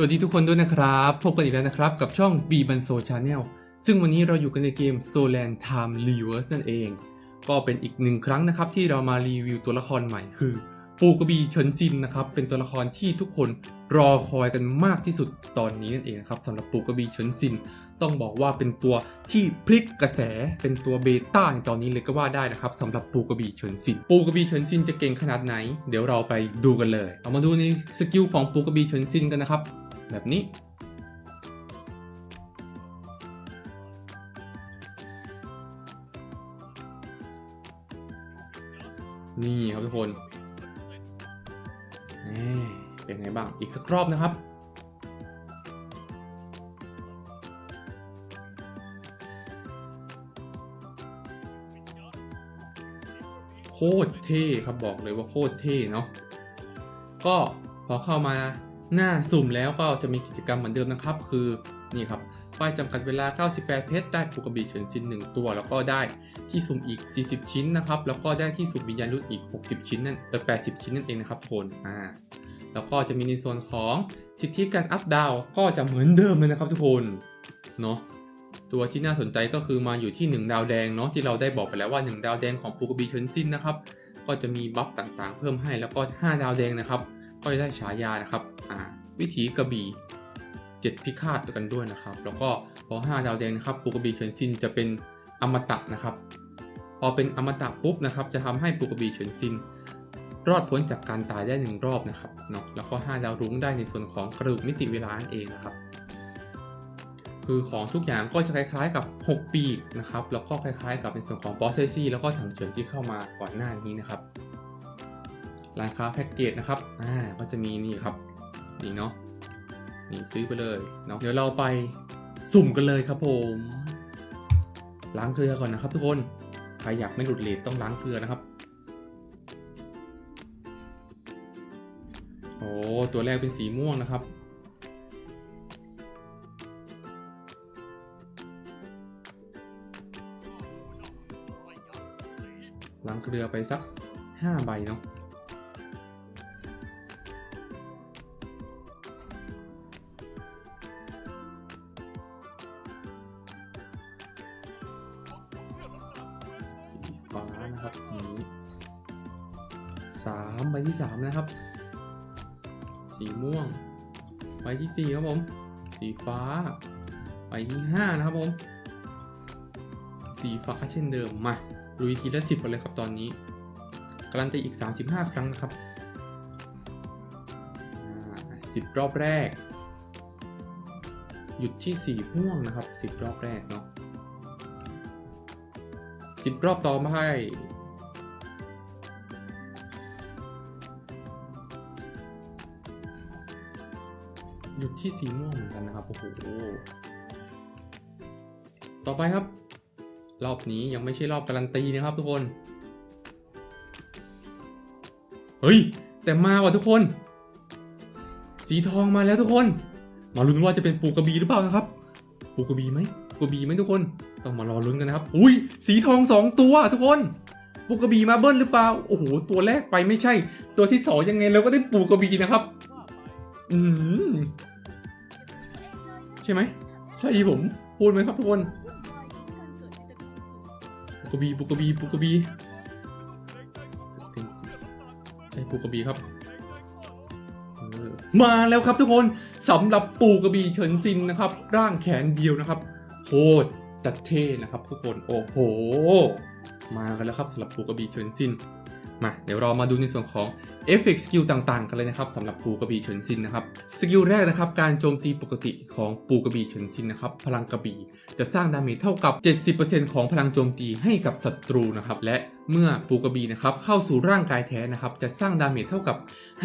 สวัสดีทุกคนด้วยนะครับ พบกันอีกแล้วนะครับ กับช่อง B b a n s o Channel ซึ่งวันนี้เราอยู่กันในเกม Solan Time Reverse นั่นเอง ก็เป็นอีกหนึ่งครั้งนะครับ ที่เรามารีวิวตัวละครใหม่คือ ปูกระบีเฉินจินนะครับ เป็นตัวละครที่ทุกคนรอคอยกันมากที่สุดตอนนี้นั่นเองครับสำหรับปูกระบีเฉินจิน ต้องบอกว่าเป็นตัวที่พลิกกระแสเป็นตัวเบต้าในตอนนี้เลยก็ว่าได้นะครับสำหรับปูกระบีเฉินซิน ปูกระบีเฉินซินจะเก่งขนาดไหน เดี๋ยวเราไปดูกันเลย เอามาดูในสกิลของปูกระบีเฉินซินกันนะครับ แบบนี้ นี่ครับทุกคนเเป็นไงบ้าง อีกสักรอบนะครับโคตรเท่ครับบอกเลยว่าโคตรเท่เนาะก็พอเข้ามา หน้าสุ่มแล้วก็จะมีกิจกรรมเหมือนเดิมนะครับ คือนี่ครับป้ายจำกัดเวลา 98 เพชรได้ปูกระบี่เฉินซิน 1 ตัว แล้วก็ได้ที่สุ่มอีก 40 ชิ้นนะครับ แล้วก็ได้ที่สุ่มวิญญาณรุดอีก 60 ชิ้นนั่นเออ80 ชิ้นนั่นเองนะครับทุกคนอ่าแล้วก็จะมีในส่วนของสิทธิการอัพดาวก็จะเหมือนเดิมเลยนะครับทุกคนเนาะตัวที่น่าสนใจก็คือมาอยู่ที่ 1 ดาวแดงเนาะที่เราได้บอกไปแล้วว่า 1 ดาวแดงของปูกระบีเชิญซินนะครับก็จะมีบัฟต่างๆ เพิ่มให้แล้วก็ 5 ดาวแดงนะครับ ก็จะได้ฉายานะครับ วิถีกระบี่7พิฆาตกันด้วยนะครับ แล้วก็พอ5ดาวแดงนะครับปูกระบีเชิญซินจะเป็นอมตะนะครับ พอเป็นอมตะปุ๊บนะครับ จะทำให้ปูกระบีเฉินซินรอดพ้นจากการตายได้หนึ่งรอบนะครับเนาะแล้วก็ 5 ดาวรุ้งได้ในส่วนของกระดูกมิติเวลานั่นเองนะครับ คือของทุกอย่างก็จะคล้ายๆกับ 6 ปีกนะครับ แล้วก็คล้ายๆ กับในส่วนของบอสเซซี่แล้วก็ถังเฉินที่เข้ามาก่อนหน้านี้นะครับร้านค้าแพ็กเกจนะครับ อ่า ก็จะมีนี่ครับ นี่เนาะนี่ซื้อไปเลยเนาะเดี๋ยวเราไปสุ่มกันเลยครับผมล้างเกลือก่อนนะครับทุกคนใครอยากไม่หลุดเลทต้องล้างเกลือนะครับโอ้ตัวแรกเป็นสีม่วงนะครับ ล้างเกลือไปสัก 5 ใบเนาะ นะครับสามใบที่สามนะครับ สีม่วง ใบที่สี่ครับผม สีฟ้า ใบที่ห้านะครับผม สีฟ้าเช่นเดิม มาลุยทีละสิบไปเลยครับตอนนี้การันตีอีก 35 ครั้งนะครับสิบรอบแรก หยุดที่สีม่วงนะครับสิบรอบแรกเนาะสิบรอบต่อมา ห้หยุดที่สีม่วงเหมือนกันนะครับโอ้โหต่อไปครับ รอบนี้ยังไม่ใช่รอบการันตีนะครับทุกคน เฮ้ย แต่มาว่ะทุกคน สีทองมาแล้วทุกคน มาลุ้นว่าจะเป็นปูกระบีหรือเปล่านะครับ ปูกระบีไหมปูกระบีไหมทุกคน ต้องมารอลุ้นกันนะครับ อุ้ย สีทองสองตัวทุกคนปูกระบีมาเบิ้ลหรือเปล่า โอ้โห ตัวแรกไปไม่ใช่ ตัวที่สองยังไงเราก็ได้ปูกระบีนะครับ อืมใช่ไหมใช่ผม พูดไหมครับทุกคนปูกบีปูกบีปูกบีใช่ปูกบีครับมาแล้วครับทุกคนสำหรับปูกระบีเฉินซินนะครับ ร่างแขนเดียวนะครับโคตรจัดเท่นะครับ ทุกคนโอ้โห มากันแล้วครับสำหรับปูกระบีเฉินซินมาเดี๋ยวเรามาดูในส่วนของ เอฟเฟกต์สกิลต่างๆ กันเลยนะครับสำหรับปูกระบี่เฉินซินนะครับสกิลแรกนะครับการโจมตีปกติของปูกระบี่เฉินซินนะครับพลังกระบี่จะสร้างดาเมจเท่ากับ 70%ของพลังโจมตีให้กับศัตรูนะครับและเมื่อปูกระบี่นะครับเข้าสู่ร่างกายแท้นะครับจะสร้างดาเมจเท่ากับ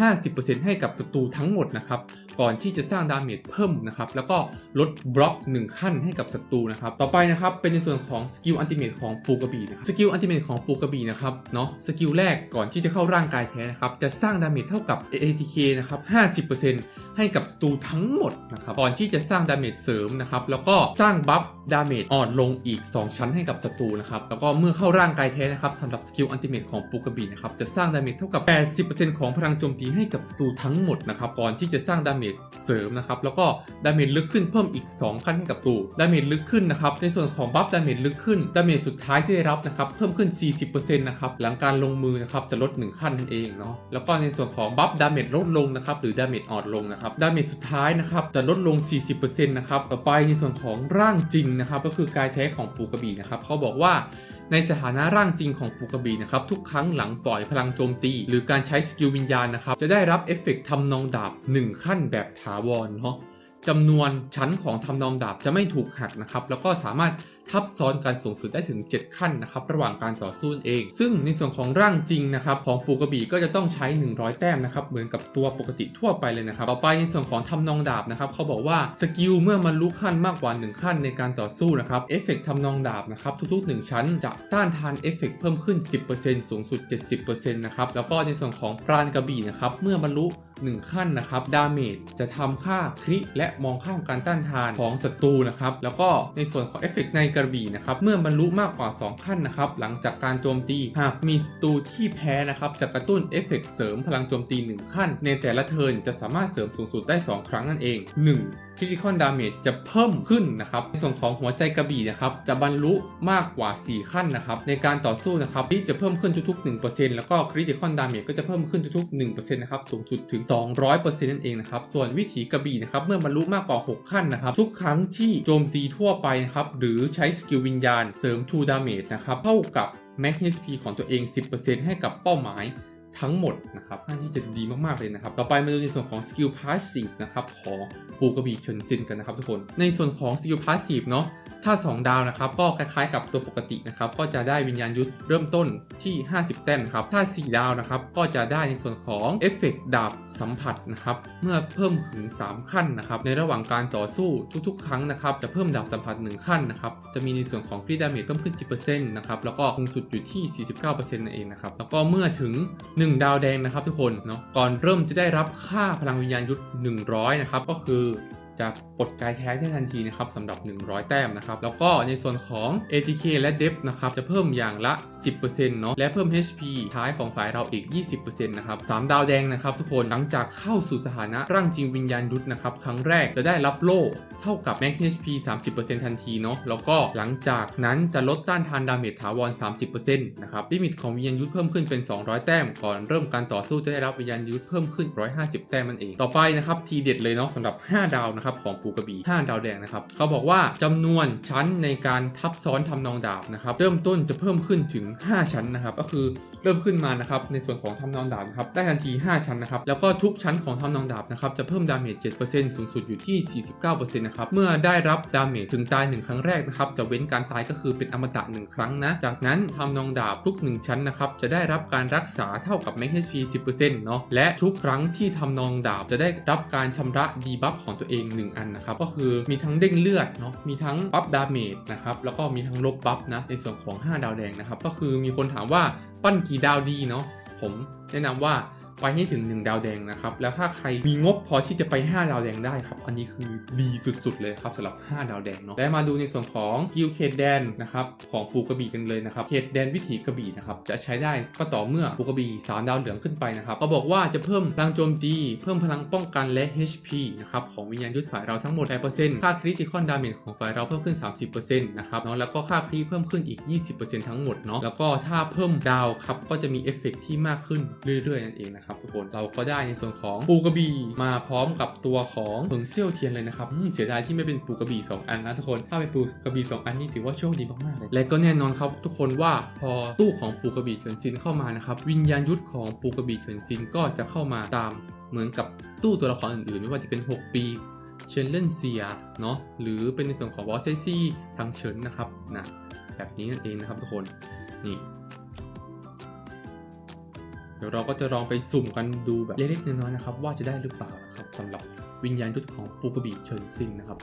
50%ให้กับศัตรูทั้งหมดนะครับก่อนที่จะสร้างดาเมจเพิ่มนะครับแล้วก็ลดบล็อก 1 ขั้นให้กับศัตรูนะครับต่อไปนะครับเป็นในส่วนของสกิลอันติเมตของปูกระบี่นะครับสกิลอันติเมตของปูกระบี่นะครับเนาะสกิลแรกก่อนที่จะเข้าร่างกายแท้นะครับจะสร้างดาเมจเท่ากับ ATK นะครับ50%ให้กับศัตรูทั้งหมดนะครับก่อนที่จะสร้างดาเมจเสริมนะครับแล้วก็สร้างบัฟดาเมจอ่อนลงอีก 2 ชั้นให้กับศัตรูนะครับแล้วก็เมื่อเข้าร่างกายแท้นะครับสำหรับสกิลอันติเมตของปูกระบี่นะครับจะสร้างดาเมจเท่ากับ 80%ของพลังโจมตีให้กับศัตรูทั้งหมดนะครับก่อนที่จะสร้างดาเมเมจเสริมนะครับแล้วก็ดาเมจลึกขึ้นเพิ่มอีก 2 ขั้นให้กับตูดาเมจลึกขึ้นนะครับในส่วนของบัฟดาเมจลึกขึ้นดาเมจสุดท้ายที่ได้รับนะครับเพิ่มขึ้น 40%นะครับหลังการลงมือนะครับจะลด 1 ขั้นนั่นเองเนาะแล้วก็ในส่วนของบัฟดาเมจลดลงนะครับหรือดาเมจอ่อนลงนะครับดาเมจสุดท้ายนะครับจะลดลง 40%นะครับต่อไปในส่วนของร่างจริงนะครับก็คือกายแท้ของปูกระบี่นะครับเขาบอกว่าในสถานะร่างจริงของปูกระบี่นะครับทุกครั้งหลังปล่อยพลังโจมตี หรือการใช้สกิลวิญญาณนะครับจะได้รับเอฟเฟกต์ทำนองดาบ 1 ขั้นแบบถาวรเนาะจำนวนชั้นของทำนองดาบจะไม่ถูกหักนะครับแล้วก็สามารถ ทับซ้อนกันสูงสุดได้ถึง 7 ขั้นนะครับระหว่างการต่อสู้เอง ซึ่งในส่วนของร่างจริงนะครับของปูกระบี่ก็จะต้องใช้ 100 แต้มนะครับเหมือนกับตัวปกติทั่วไปเลยนะครับต่อไปในส่วนของทำนองดาบนะครับเขาบอกว่าสกิลเมื่อมันรู้ขั้นมากกว่า 1 ขั้นในการต่อสู้นะครับเอฟเฟกต์ทำนองดาบนะครับทุกๆ 1 ชั้น จะต้านทานเอฟเฟกต์เพิ่มขึ้น 10%สูงสุด 70%นะครับแล้วก็ในส่วนของปราณกระบี่นะครับเมื่อบรรลุ1 ขั้นนะครับดาเมจจะทำค่าคริและมองข้ามการต้านทานของศัตรูนะครับแล้วก็ในส่วนของเอฟเฟกในกระบี่นะครับเมื่อบรรลุมากกว่า 2 ขั้นนะครับหลังจากการโจมตีหากมีศัตรูที่แพ้นะครับจะกระตุ้นเอฟเฟกต์เสริมพลังโจมตี 1 ขั้น ในแต่ละเทิร์นจะสามารถเสริมสูงสุดได้ 2 ครั้งนั่นเอง 1 คริติคอนดาเมจจะเพิ่มขึ้นนะครับในส่วนของหัวใจกระบี่นะครับจะบรรลุมากกว่า 4 ขั้นนะครับในการต่อสู้นะครับที่จะเพิ่มขึ้นทุกๆ 1%แล้วก็คริติคอนดาเมจก็จะเพิ่มขึ้นทุกๆ1%นะครับสูงสุดถึง 200%นั่นเองนะครับส่วนวิถีกระบี่นะครับเมื่อบรรลุมากกว่า 6 ขั้นนะครับทุกครั้งที่โจมตีทั่วไปนะครับหรือใช้สกิลวิญญาณเสริม True Damage นะครับเท่ากับ Max HP ของตัวเอง 10%ให้กับเป้าหมาย ทั้งหมดนะครับน่าที่จะดีมากๆเลยนะครับ ต่อไปมาดูในส่วนของสกิลพาสซีฟนะครับของปูกระบี่เฉินซินกันนะครับทุกคน ในส่วนของสกิลพาสซีฟเนาะถ้า 2 ดาวนะครับก็คล้ายๆกับตัวปกตินะครับก็จะได้วิญญาณยุทธเริ่มต้นที่ 50 แต้มครับถ้า 4 ดาวนะครับก็จะได้ในส่วนของเอฟเฟกต์ดาบสัมผัสนะครับเมื่อเพิ่มถึง 3 ขั้นนะครับในระหว่างการต่อสู้ทุกๆ ครั้งนะครับจะเพิ่มดาบสัมผัส 1 ขั้นนะครับจะมีในส่วนของคริดาเมจเพิ่มขึ้น 10%นะครับแล้วก็คงสุดอยู่ที่ 49%นั่นเองนะครับแล้วก็เมื่อถึง 1ดาวแดงนะครับทุกคนเนาะก่อนเริ่มจะได้รับค่าพลังวิญญาณยุทธ100 นะครับ ก็คือ จะปลดกายแท้ได้ทันทีนะครับสำหรับ 100 แต้มนะครับ แล้วก็ในส่วนของ ATK และ d e p นะครับจะเพิ่มอย่างละ 10%เนาะและเพิ่ม HP ท้ายของฝ่ายเราอีก 20%นะครับ3ดาวแดงนะครับทุกคนหลังจากเข้าสู่สถานะร่างจริงวิญญาณยุทธนะครับครั้งแรกจะได้รับโล่เท่ากับ Max HP 30%ทันทีเนาะแล้วก็หลังจากนั้นจะลดต้านทานดาเมจถาวร 30%นะครับลิมิตของวิญญาณยุทธเพิ่มขึ้นเป็น 200 แต้ม ก่อนเริ่มการต่อสู้จะได้รับวิญญาณยุทธเพิ่มขึ้น 150 แต้มมันเองต่อไปนะครับทีเด็ดเลยเนาะสำหรับ 5 ดาวนะครับของปูกระบี่5ดาวแดงนะครับเขาบอกว่าจำนวนชั้นในการทับซ้อนทำนองดาบนะครับเริ่มต้นจะเพิ่มขึ้นถึง 5 ชั้นนะครับก็คือเริ่มขึ้นมานะครับในส่วนของทำนองดาบนะครับได้ทันที 5 ชั้นนะครับแล้วก็ทุกชั้นของทำนองดาบนะครับจะเพิ่มดาเมจ7%สูงสุดอยู่ที่ 49%นะครับเมื่อได้รับดาเมจถึงตาย1ครั้งแรกนะครับจะเว้นการตายก็คือเป็นอมตะ1ครั้งนะจากนั้นทำนองดาบทุก 1 ชั้นนะครับจะได้รับการรักษาเท่ากับ Max HP 10%เนาะและทุกครั้งที่ทำนองดาบจะได้รับการชำระดีบัฟของตัวเองหนึ่งอันนะครับก็คือมีทั้งเด้งเลือดเนาะมีทั้งบัฟดาเมจนะครับแล้วก็มีทั้งลบบัฟนะในส่วนของ 5 ดาวแดงนะครับก็คือมีคนถามว่าปั้นกี่ดาวดีเนาะผมแนะนำว่า ไปให้ถึง 1 ดาวแดงนะครับ แล้วถ้าใครมีงบพอที่จะไป 5 ดาวแดงได้ครับ อันนี้คือดีสุดๆเลยครับสำหรับ 5 ดาวแดงเนาะและมาดูในส่วนของกิลเขตแดนนะครับของปูกระบี่กันเลยนะครับเขตแดนวิถีกระบี่นะครับจะใช้ได้ก็ต่อเมื่อปูกระบี่3ดาวเหลืองขึ้นไปนะครับเขาบอกว่าจะเพิ่มพลังโจมตี เพิ่มพลังป้องกันและ HP นะครับของวิญญาณยุทธฝ่ายเราทั้งหมด8%ค่าคริติคอนดาเมจของฝ่ายเราเพิ่มขึ้น 30%นะครับเนาะแล้วก็ค่าคริเพิ่มขึ้นอีก 20%ทั้งหมดเนาะแล้วก็ถ้าเพิ่มดาวครับก็จะมีเอฟเฟกต์ที่มากขึ้นเรื่อยๆนั่นเองนะครับทุกคนเราก็ได้ในส่วนของปูกระบี่มาพร้อมกับตัวของเผิงเซี่ยวเทียนเลยนะครับเสียดายที่ไม่เป็นปูกระบี่สองอันนะทุกคนถ้าเป็นปูกระบี่สองอันนี่ถือว่าโชคดีมากๆเลยและก็แน่นอนครับทุกคนว่าพอตู้ของปูกระบี่เฉินซินเข้ามานะครับวิญญาณยุทธของปูกระบี่เฉินซินก็จะเข้ามาตามเหมือนกับตู้ตัวละครอื่นๆ ไม่ว่าจะเป็น 6 ปีเชนเล่นเซียเนาะหรือเป็นในส่วนของวอสไซซี่ทางเฉินนะครับนะแบบนี้นั่นเองนะครับทุกคนนี่ ดี๋ยวเราก็จะลองไปสุ่มกันดูแบบเล็กๆน้อยๆนะครับ ว่าจะได้หรือเปล่านะครับสำหรับวิญญาณยุทธของปูกระบี่เฉินซินนะครับ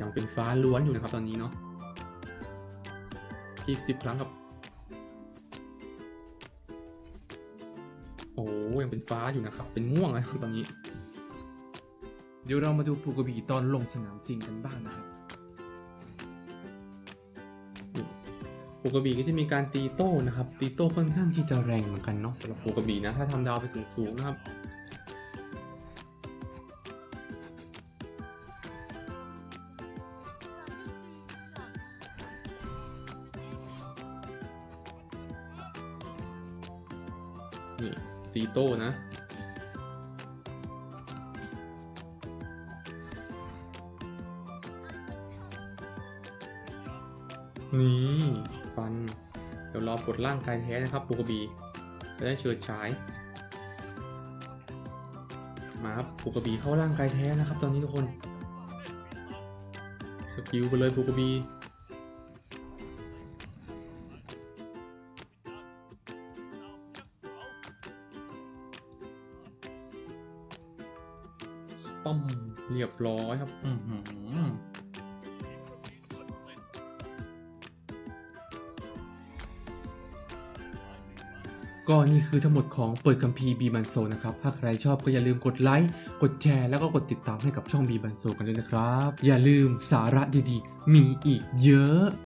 ยังเป็นฟ้าล้วนอยู่นะครับตอนนี้เนาะอีกสิบครั้งครับ โอ้ยังเป็นฟ้าอยู่นะครับ เป็นม่วงนะครับตอนนี้ เดี๋ยวเรามาดูปูกระบี่ตอนลงสนามจริงกันบ้างนะครับ ปูกระบี่ก็จะมีการตีโต้นะครับ ตีโต้ค่อนข้างที่จะแรงเหมือนกันเนาะสำหรับปูกระบี่นะ ถ้าทำดาวไปสูงๆนะครับนี่ตีโต้นะนี่ ฟัน เดี๋ยวรอปลดร่างกายแท้นะครับปูกระบีจะได้เฉิดฉาย มาครับปูกระบีเข้าร่างกายแท้นะครับ ตอนนี้ทุกคนสกิลไปเลยปูกระบีป้มเรียบร้อยครับ อือหือ ก็นี่คือทั้งหมดของเปิดคัมภีร์บีบันโซนะครับถ้าใครชอบก็อย่าลืมกดไลค์กดแชร์แล้วก็กดติดตามให้กับช่องบีบันโซกันด้วยนะครับ อย่าลืมสาระดีๆ มีอีกเยอะ